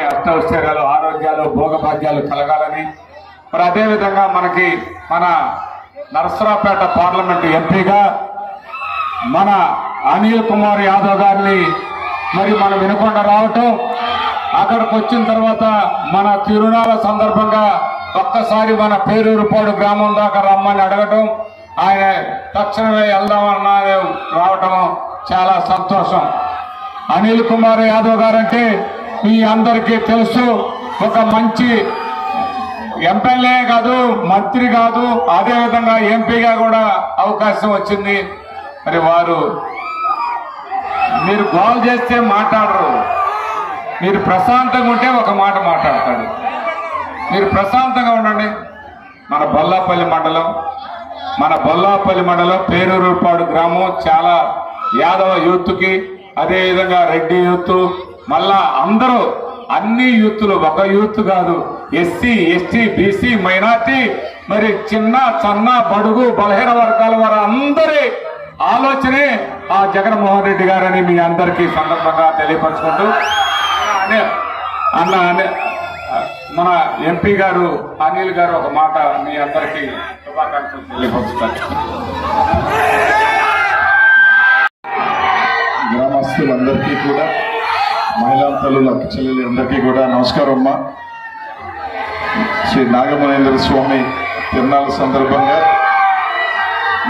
అష్టౌశ్వర్యాలు ఆరోగ్యాలు భోగభాగ్యాలు కలగాలని. మరి అదేవిధంగా మనకి మన నరసరావుపేట పార్లమెంటు ఎంపీగా మన అనిల్ కుమార్ యాదవ్ గారిని మరి మనం వినకుండా రావటం అక్కడికి వచ్చిన తర్వాత మన తిరునాళ్ళ సందర్భంగా ఒక్కసారి మన పేరూరుపాడు గ్రామం దాకా రమ్మని అడగటం ఆయన తక్షణమే వెళ్దామన్న రావటం చాలా సంతోషం. అనిల్ కుమార్ యాదవ్ గారంటే మీ అందరికీ తెలుసు ఒక మంచి ఎమ్మెల్యే కాదు మంత్రి కాదు అదేవిధంగా ఎంపీగా కూడా అవకాశం వచ్చింది. మరి వారు మీరు గోల్ చేస్తే మాట్లాడరు. మీరు ప్రశాంతంగా ఉంటే ఒక మాట మాట్లాడతాడు. మీరు ప్రశాంతంగా ఉండండి. మన బొల్లాపల్లి మండలం మన బొల్లాపల్లి మండలం పేరూరుపాడు గ్రామం చాలా యాదవ యూత్కి అదేవిధంగా రెడ్డి యూత్ మళ్ళా అందరూ అన్ని యూత్లు ఒక యూత్ కాదు ఎస్సీ ఎస్టీ బీసీ మైనార్టీ మరి చిన్న సన్న బడుగు బలహీన వర్గాల వారు అందరి ఆలోచనే ఆ జగన్మోహన్ రెడ్డి గారని మీ అందరికీ సందర్భంగా తెలియపరచుకుంటూ అన్న అనే మన ఎంపీ గారు అనిల్ గారు ఒక మాట మీ అందరికీ శుభాకాంక్షలు తెలియపరుస్తారు గ్రామస్తులందరికీ కూడా మహిళా తల్లుల చెల్లెలందరికీ కూడా నమస్కారం అమ్మా. శ్రీ నాగమనేంద్ర స్వామి తిరునాళ్ళ సందర్భంగా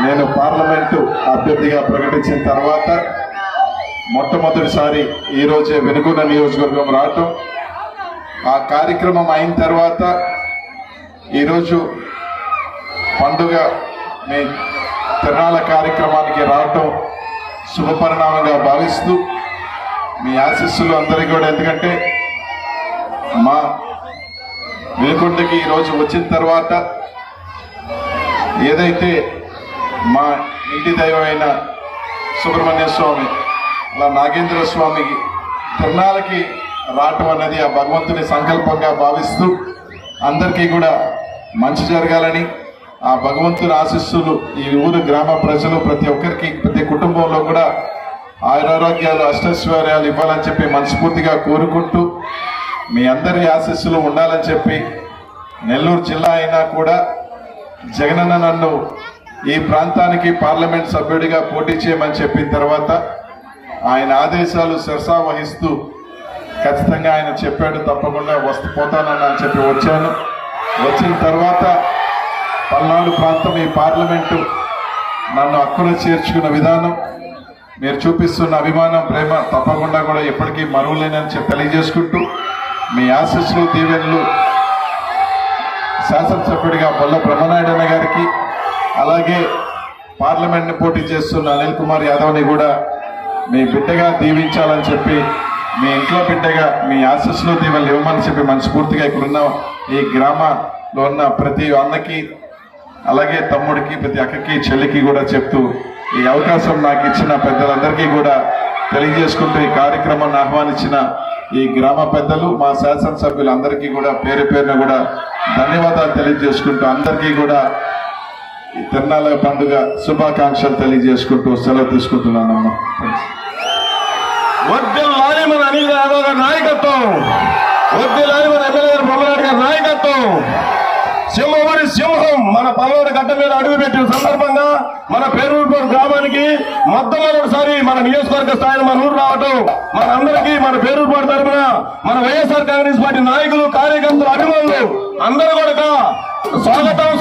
నేను పార్లమెంటు అభ్యర్థిగా ప్రకటించిన తర్వాత మొట్టమొదటిసారి ఈరోజే వెనుకొండ నియోజకవర్గం రావటం. ఆ కార్యక్రమం అయిన తర్వాత ఈరోజు పండుగ మీ తిరణాల కార్యక్రమానికి రావటం శుభపరిణామంగా భావిస్తూ మీ ఆశీస్సులు అందరికీ కూడా. ఎందుకంటే మా వెనుకొండకి ఈరోజు వచ్చిన తర్వాత ఏదైతే మా ఇంటి దైవమైన సుబ్రహ్మణ్య స్వామి అలా నాగేంద్ర స్వామికి తిరణాలకి రావటం అనేది ఆ భగవంతుని సంకల్పంగా భావిస్తూ అందరికీ కూడా మంచి జరగాలని ఆ భగవంతుని ఆశీస్సులు ఈ ఊరు గ్రామ ప్రజలు ప్రతి ఒక్కరికి ప్రతి కుటుంబంలో కూడా ఆయురారోగ్యాలు అష్టైశ్వర్యాలు ఇవ్వాలని చెప్పి మనస్ఫూర్తిగా కోరుకుంటూ మీ అందరి ఆశీస్సులు ఉండాలని చెప్పి నెల్లూరు జిల్లా అయినా కూడా జగనన్న నన్ను ఈ ప్రాంతానికి పార్లమెంట్ సభ్యుడిగా పోటీ చేయమని చెప్పిన తర్వాత ఆయన ఆదేశాలు శిరసా వహిస్తూ ఖచ్చితంగా ఆయన చెప్పాడు తప్పకుండా వస్తు పోతానని అని చెప్పి వచ్చాను. వచ్చిన తర్వాత పల్నాడు ప్రాంతం ఈ పార్లమెంటు నన్ను అక్కున చేర్చుకున్న విధానం మీరు చూపిస్తున్న అభిమానం ప్రేమ తప్పకుండా కూడా ఎప్పటికీ మరువలేనని చెప్పి తెలియజేసుకుంటూ మీ ఆశస్సులు దీవెనలు శాసనసభ్యుడిగా బొల్ల బ్రహ్మనాయుడు అన్న గారికి అలాగే పార్లమెంట్ని పోటీ చేస్తున్న అనిల్ కుమార్ యాదవ్ని కూడా మీ బిడ్డగా దీవించాలని చెప్పి మీ ఇంట్లో బిడ్డగా మీ ఆశస్సులో దీవెనలు ఇవ్వమని చెప్పి మనస్ఫూర్తిగా ఇక్కడున్న ఈ గ్రామంలో ఉన్న ప్రతి అన్నకి అలాగే తమ్ముడికి ప్రతి అక్కకి చెల్లికి కూడా చెప్తూ ఈ అవకాశం నాకు ఇచ్చిన పెద్దలందరికీ కూడా తెలియజేసుకుంటూ ఈ కార్యక్రమాన్ని ఆహ్వానించిన ఈ గ్రామ పెద్దలు మా శాసనసభ్యులందరికీ కూడా పేరు పేరున కూడా ధన్యవాదాలు తెలియజేసుకుంటూ అందరికీ కూడా ఈ తిరునాల పండుగ శుభాకాంక్షలు తెలియజేసుకుంటూ సెలవు తీసుకుంటున్నానమ్మా వద్దిల్లాలి నాయకత్వం వద్దిల్లాలి మన ఎమ్మెల్యే గారు బొమ్మలాడి గారి నాయకత్వం సింహముడి సింహం మన పల్నాడు గడ్డ మీద అడుగు పెట్టిన సందర్భంగా మన పేరూరుపూర్ గ్రామానికి మొట్టమొదటిసారి మన నియోజకవర్గ స్థాయిలో మన ఊరు రావటం మన అందరికీ మన పేరూరుపాడు తరఫున మన వైఎస్ఆర్ కాంగ్రెస్ పార్టీ నాయకులు కార్యకర్తలు అభిమానులు అందరూ కూడా స్వాగతం